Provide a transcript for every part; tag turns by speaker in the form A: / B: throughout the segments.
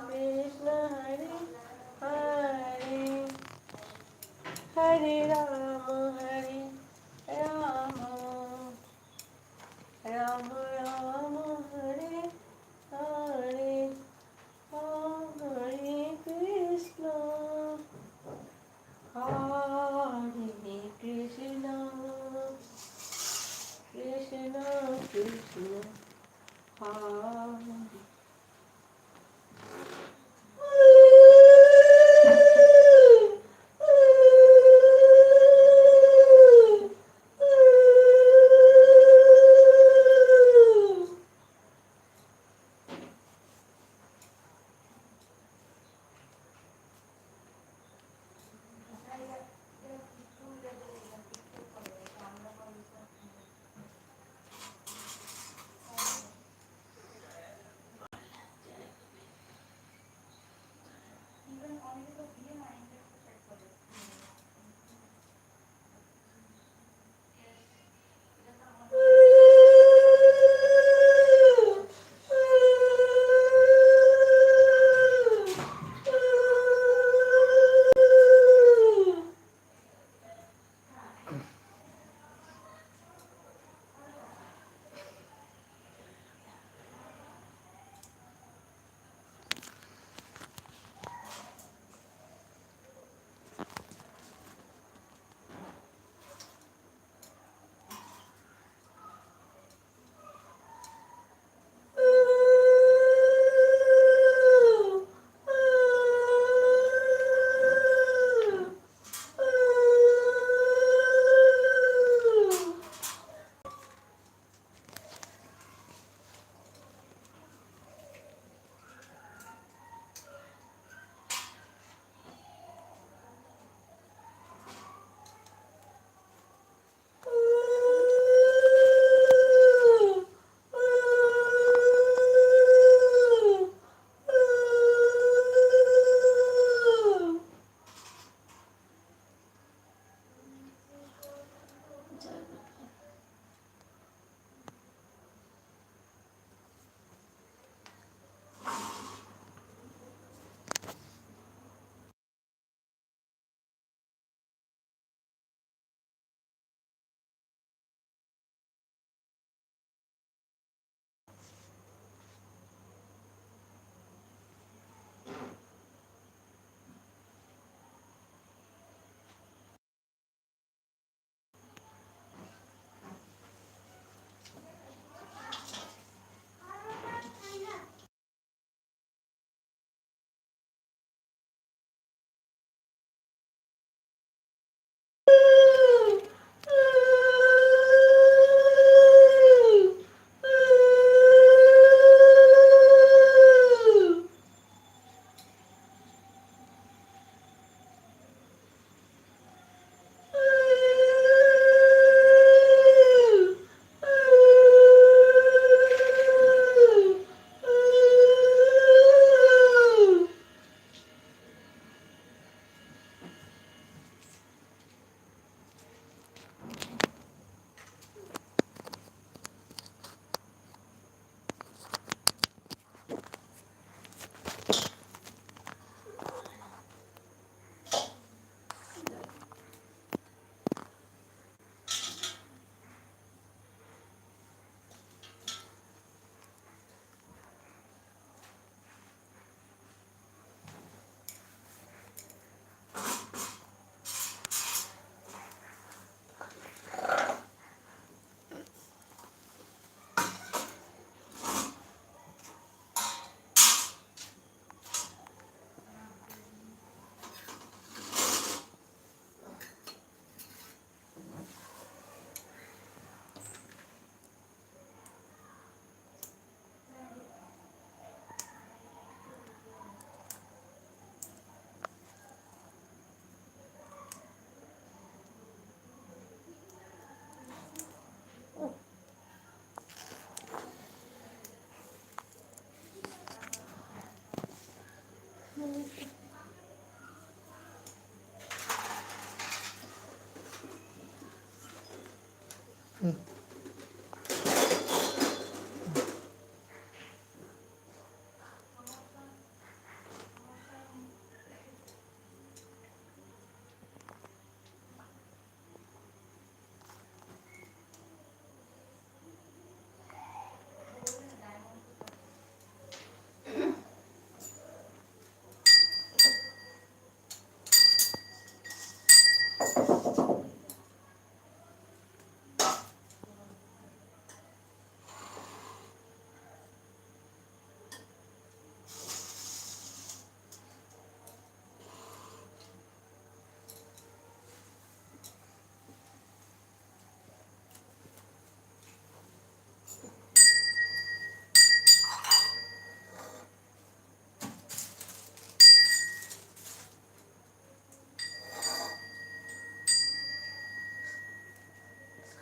A: me.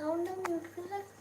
A: Sound'um yüksek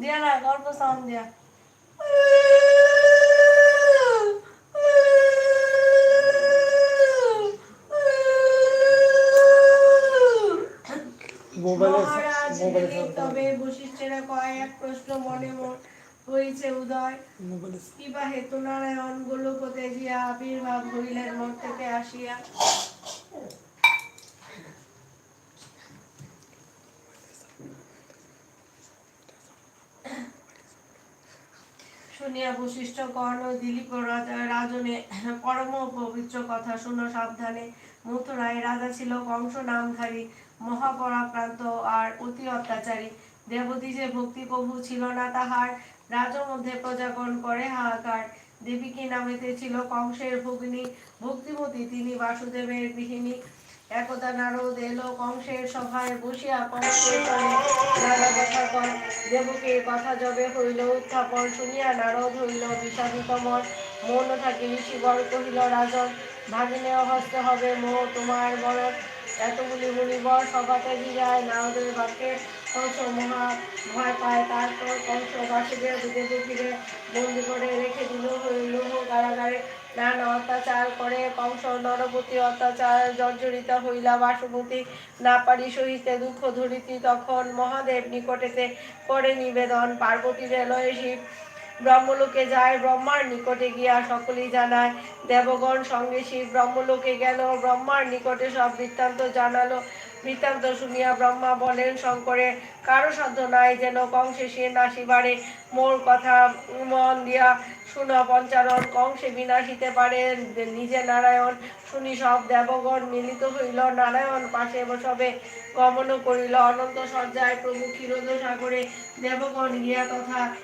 B: দিয়া না গল্প সাউন্ড দিয়া তবে বশিষ্ঠের কয়েক প্রশ্ন মনে মনে হয়েছে উদয় কিবা হেতু নারায়ণ গোলকতে জিয়া আবির্ভাব হইলেন মঠ থেকে আসিয়া শুনিয়া বশিষ্ঠ কর্ণ, দিলীপ রাজনে পরম পবিত্র কথা শুনো সাবধানে। মথুরায় রাজা ছিল কংস নামধারী, মহাপরাক্রান্ত আর অতি অত্যাচারী। দেবতী যে ভক্তি প্রভু ছিল না তাহার রাজার মধ্যে প্রজাগণ করে হাহাকার। দেবীকে নামেতে ছিল কংসের ভগ্নী? ভক্তিমতী তিনি বাসুদেবের গৃহিণী। একদা নারদ এলো কংসের সভায় বসিয়া কংসের কথা কর। দেবকীর কথা যবে হইল উত্থাপন, শুনিয়া নারদ হইল বিষাদিতমন মৌন থাকি ঋষিবর কহিল, রাজন, ভাগিনে হস্তে হবে মো তোমার বরণ। এতগুলি মুনিবর সভাতে যায় নারদের বাক্যে কংস মহা ভয় পায়। তারপর কংস বাসুদেব দেবকীরে বন্দি করে রেখে দিল হইল কারাগারে। নানা অত্যাচার করে কংস নরপতি অত্যাচার জর্জরিত হইলা বাসুমতী। না পারি সহিতে দুঃখ ধরিতি, তখন মহাদেব নিকটেতে করে নিবেদন। পার্বতী লয়ে শিব ব্রহ্মলোকে যায়, ব্রহ্মার নিকটে গিয়া সকলেই জানায়। দেবগণ সঙ্গে শিব ব্রহ্মলোকে গেল, ব্রহ্মার নিকটে সব বৃত্তান্ত জানালো। বৃত্তান্ত শুনিয়া ব্রহ্মা বলেন, শঙ্করে, কারও সাধ্য নাই যেন কংসে সে নাসিবারে মোর কথা মন দিয়া শুন পঞ্চারণ কংসে বিনাশিতে পারে নিজে নারায়ণ, শুনি সব দেবগণ মিলিত হইল, নারায়ণ পাশে সবে গমন করিল, অনন্ত সজ্জায় প্রভু ক্ষীরোদ সাগরে দেবগণ গিয়া তথা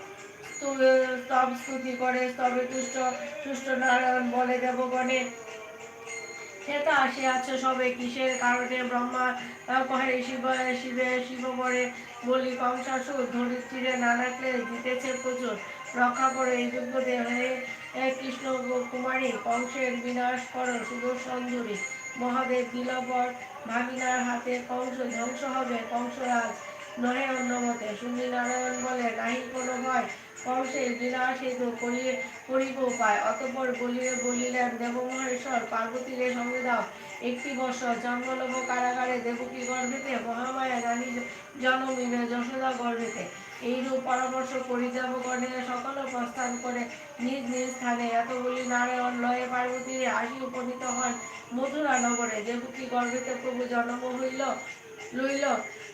B: স্তু- স্তব স্তুতি করে, স্তবে তুষ্ট তুষ্ট নারায়ণ বলে দেবগণে হেতা আসিয়াছ সবে, কিসের কারণে ব্রহ্মা কহে শিব, শিবে, শিব বরে বলি, কংসাসুর ধরিত্রীরে নানা ক্লেশ দিতেছে প্রচুর। রক্ষা করে এই যুগতে হে হে কৃষ্ণ কুমারী, কংসের বিনাশ কর সুদর্শন ধরি মহাদেব দিলবর ভাগিনার হাতে কংস ধ্বংস হবে, কংসরাজ নহে অন্যমতে শুনি নারায়ণ বলে, নাহি কোনো ভয় কংসের বিনাশ হেতু করিয়ে, করিব উপায়। অতঃপর বলিয়ে বলিলেন দেব মহেশ্বর পার্বতীরে সঙ্গে দাও। একটি বছর জন্মলভ কারাগারে দেবকী গর্ভেতে, মহামায়া রানী জনমিনে যশোদা গর্ভেতে। এইরূপ পরামর্শ করি দেবগণে সকল প্রস্থান করে নিজ নিজ স্থানে এত বলি নারায়ণ, লয়ে পার্বতীরে আসি উপনীত হন। মথুরা নগরে দেবকী গর্ভেতে প্রভু জন্ম হইল, লইল।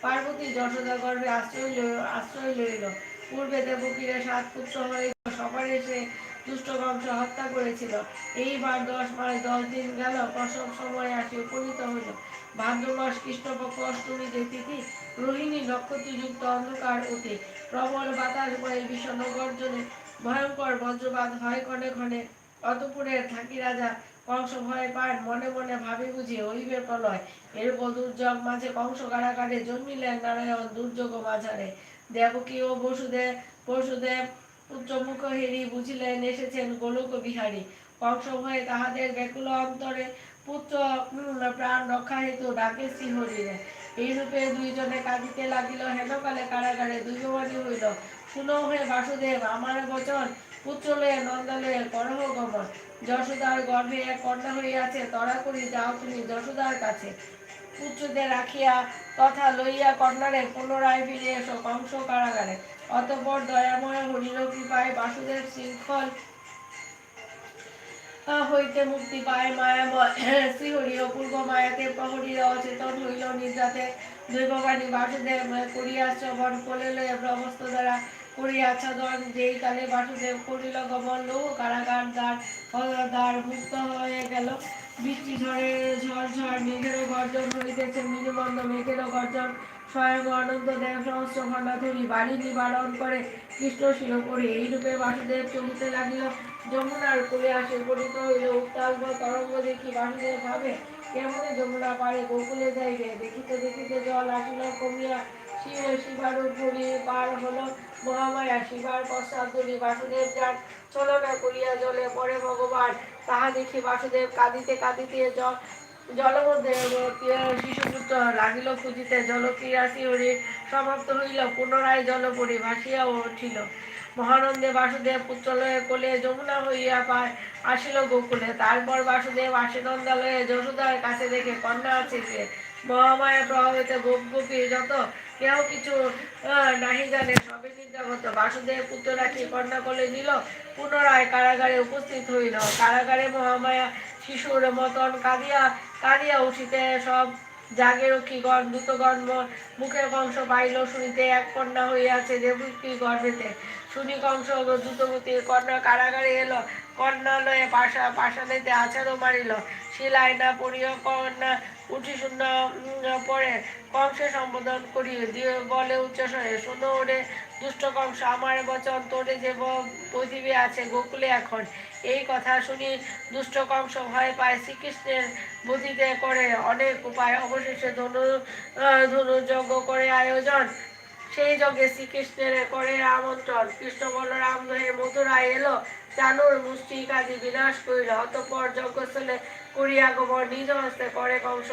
B: পার্বতী যশোদা গর্ভে আশ্রয় আশ্রয় লইল। পূর্বে দেবকীরে সাত পুত্র হয়ে সবারে সে দুষ্ট বংশ হত্যা করেছিল। এইবার দশ মাস দশ দিন গেল, প্রসব সময় আসি উপনীত হইল। ভাদ্র মাস কৃষ্ণপক্ষ অষ্টমীতে তিথি, রোহিণী নক্ষত্রযুক্ত অন্ধকার অতি প্রবল বাতাস বয়ে ভীষণ গর্জনে, ভয়ঙ্কর বজ্রপাত হয় ক্ষণে ক্ষণে। অতপুরের থাকি রাজা, কংস ভয় পান মনে মনে ভাবি বুঝি হইবে প্রলয়। এরূপ দুর্যোগ মাঝে কংস কারাগারে জন্মিলেন নারায়ণ দুর্যোগ মাঝারে। দেবকী ও বসুদেব বসুদেব পুত্রমুখ হেরি বুঝিলেন, এসেছেন গোলক বিহারী। কংস ভয়ে তাহাদের ব্যাকুল অন্তরে পুত্র প্রাণ রক্ষা হেতু ডাকে শ্রীহরিরে এইরূপে দুইজনে কাঁদিতে লাগিল, হেনকালে কারাগারে দুর্গবাণী হইল। শুনো হে বাসুদেব, আমার বচন পুত্র লয়ে করহ গমন যশোদার গর্ভে এক কন্যা হইয়াছে তরা করি যাও তুমি যশোদার কাছে। পুত্রদের রাখিয়া তথা লইয়া কন্যারে পুনরায় ফিরে এসো কংস কারাগারে। অতঃপর দয়াময় হরির কৃপায় বাসুদেব শৃঙ্খল হইতে মুক্তি পায় মায়াময় শ্রীহরি অপূর্ব মায়াতে প্রহরী অচেতন হইল নিদ্রাতে দৈববাণী বাসুদেব করিয়া শ্রবণ কোলে লয়ে ব্রহ্মস্ত দ্বারা করি আচ্ছাদন। যেই কালে বাসুদেব করিল গমন লৌহ কারাগার দ্বার দ্বার মুক্ত হয়ে গেল। বৃষ্টি ঝড়ে, ঝড় ঝড়, মেঘেরও গর্জন হইতেছে মিলিমন্দ মেঘেরও গর্জন। স্বয়ং অনন্ত দেব সহস্র খণ্ডা ধরি বাড়ি নিবারণ করে কৃষ্ণ শিরোপরি এইরূপে বাসুদেব চলিতে লাগিল। যমুনার কোলে আসে পরিত হইল উত্তাল বা তরঙ্গ দেখি বাসুদেব ভাবে, কেমনে যমুনা পারে গোকুলে যাইবে? দেখিতে দেখিতে জল আসিল, কমিয়া শিব, শিবার উপরি পার হলো, মহামায়া শিবার পশ্চাৎ বাসুদেব যান করিয়া জলে ভগবান। তাহা দেখি বাসুদেব কাঁদিতে কাঁদিতে জল, জলমধ্যে শিশুপুত্র, লাগিল খুঁজিতে জলক্রিয়াসি হরি সমাপ্ত হইল, পুনরায় জলপরি ভাসিয়া উঠিল। মহানন্দে বাসুদেব পুত্রলয়ে কোলে যমুনা হইয়া পায়, আসিল গোকুলে। তারপর বাসুদেব আসে নন্দালয়ে যশোদার কাছে দেখে কন্যা আছে যে মহামায়া প্রভাবিত গোপ গোপী যত, কেউ কিছু নাহি জানে সবে নিদ্রাগত। বাসুদেব পুত্র রাখি কন্যা কোলে নিল, পুনরায় কারাগারে উপস্থিত হইল। কারাগারে মহামায়া শিশুর মতন কাঁদিয়া কাঁদিয়া উঠিতে সব জাগেরক্ষীগণ দূতগণ ম- মুখে কংস পাইল শুনিতে এক কন্যা হইয়াছে দেবকী গর্ভেতে শুনি কংস দ্রুতগতির কন্যা কারাগারে এলো। কন্যালয়ে পাশা পাশানেতে আছাড়ও মারিল। শিলায় না পড়িয়া কন্যা উঠি শূন্য পরে কংসে সম্বোধন করি দিয়ে বলে উচ্চস্বরে শোনো ওরে দুষ্ট কংস, আমার বচন তোরে যে পৃথিবী আছে গোকুলে এখন। এই কথা শুনি দুষ্ট কংস ভয় পায় শ্রীকৃষ্ণের বুদ্ধিতে করে। অনেক উপায় অবশেষে ধনু ধনুযজ্ঞ করে আয়োজন সেই যজ্ঞে শ্রীকৃষ্ণের করে আমন্ত্রণ। কৃষ্ণ বলরাম হয়ে মথুরায় এলো। চানুর মুষ্টি কাজী বিনাশ করিল। অতঃপর যজ্ঞস্থলে করিয়া গোবর নিজ হস্তে করে কংস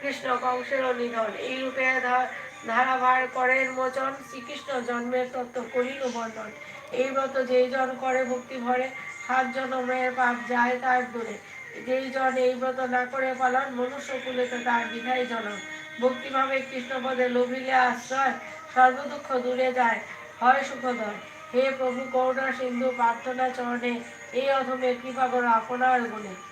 B: কৃষ্ণ কংসেরও নিধন। এই রূপে ধা- ধারাভার করেন মোচন শ্রীকৃষ্ণ জন্মের তত্ত্ব করিল বর্ণন। এই ব্রত যেই জন করে ভক্তি ভরে, সাত জনমের পাপ যায় তার দূরে। যেই জন এই ব্রত না করে পালন, মনুষ্য কুলেতে তার বিধায় জনম ভক্তিভাবে কৃষ্ণপদে লোভিলে আশ্রয় সর্বদুঃখ দূরে যায়। হয় সুখদয়। হে প্রভু করুণা সিন্ধু প্রার্থনা চরণে এই অধমে কৃপা করো, আপনার গুণে।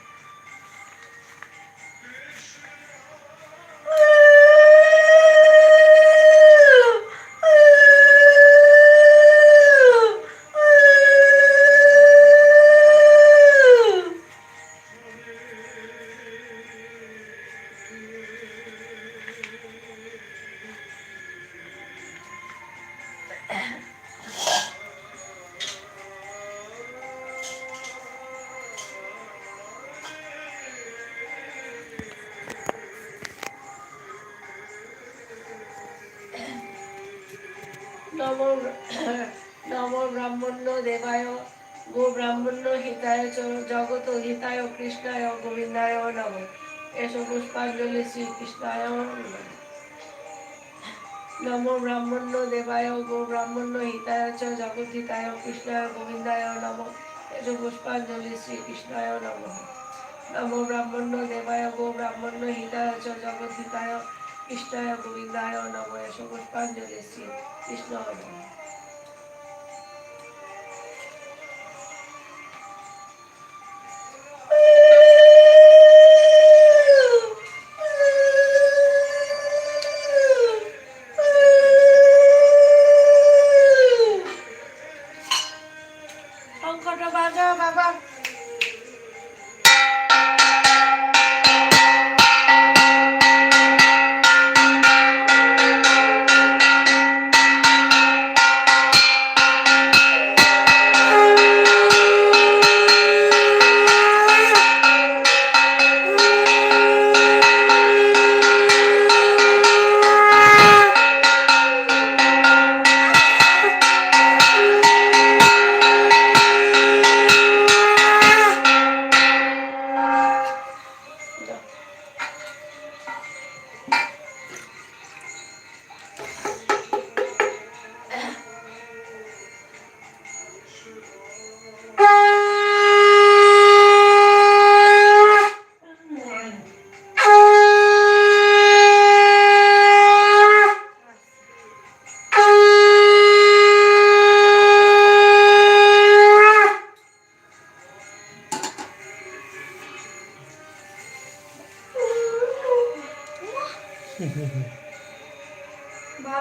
B: শ্রীকৃষ্ণায় নমঃ ব্রাহ্মণ্য দেবায় গো ব্রাহ্মণ্য হিতায় চ জগৎ কৃষ্ণায় গোবিন্দায় নম এসো পুষ্পাঞ্জলি শ্রীকৃষ্ণায় নম নম ব্রাহ্মণ্য দেবায় গো ব্রাহ্মণ্য হিতায় চ জগৎ কৃষ্ণায় গোবিন্দায় নম এসো পুষ্পাঞ্জলি শ্রী কৃষ্ণ নম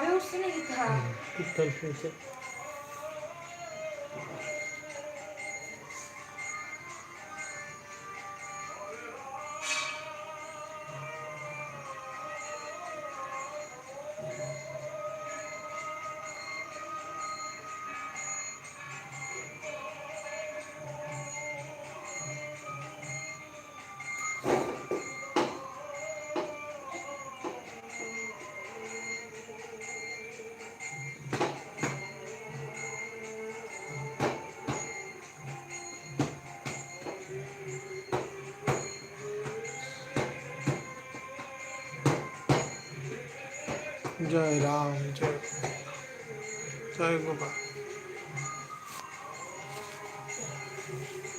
B: Onun
A: üstüne git ha. Üst
C: tarafı ise. জয় রাম জয় জয় গোপাল